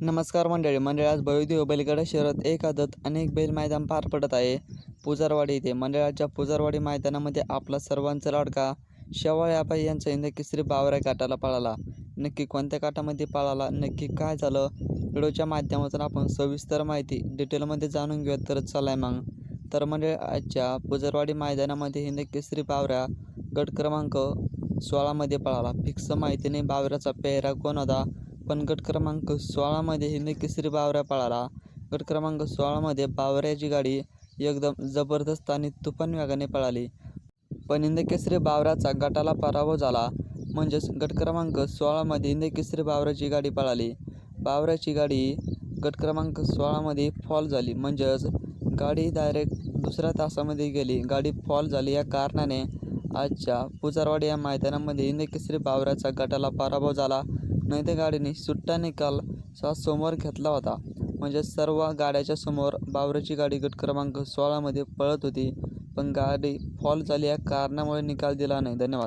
नमस्कार मंडळी मंडळी आज भयोदेव बैलगडा शहरात एक आदत अनेक बैल मैदान पार पडत आहे. पुजारवाडी इथे. मंडळाच्या पुजारवाडी मैदानामध्ये आपला सर्वांचा लाडका शेवाळ्या आबाई यांचा इंद केसरी बावऱ्या काटाला पळाला. नक्की कोणत्या काटामध्ये पळाला? नक्की काय झालं? व्हिडिओच्या माध्यमातून आपण सविस्तर माहिती डिटेलमध्ये जाणून घेऊया तर चालाय मग. तर मंडळी आजच्या पुजारवाडी मैदानामध्ये हिंद केसरी बावऱ्या गट क्रमांक सोळामध्ये पळाला. फिक्स माहितीने बावऱ्याचा पेहरा कोण होता? पण गट क्रमांक सोळामध्ये हिंद केसरी बावऱ्या पळाला. गट क्रमांक सोळामध्ये बावऱ्याची गाडी एकदम जबरदस्त आणि तुफान वेगाने पळाली. पण हिंद केसरी बावऱ्याचा गटाला पराभव झाला. म्हणजेच गट क्रमांक सोळामध्ये हिंद केसरी बावऱ्याची गाडी पळाली. बावऱ्याची गाडी गट क्रमांक सोळामध्ये फॉल झाली. म्हणजेच गाडी डायरेक्ट दुसऱ्या तासामध्ये गेली. गाडी फॉल झाली या कारणाने आजच्या पुजारवाडी या मैदानामध्ये हिंद केसरी बावऱ्याचा गटाला पराभव झाला. नाही त्या गाडीने सुट्टा निकाल सा समोर घेतला होता. म्हणजे सर्व गाड्याच्या समोर बावऱ्याची गाडी गट क्रमांक सोळामध्ये पळत होती. पण गाडी फॉल झाली या कारणामुळे निकाल दिला नाही. धन्यवाद.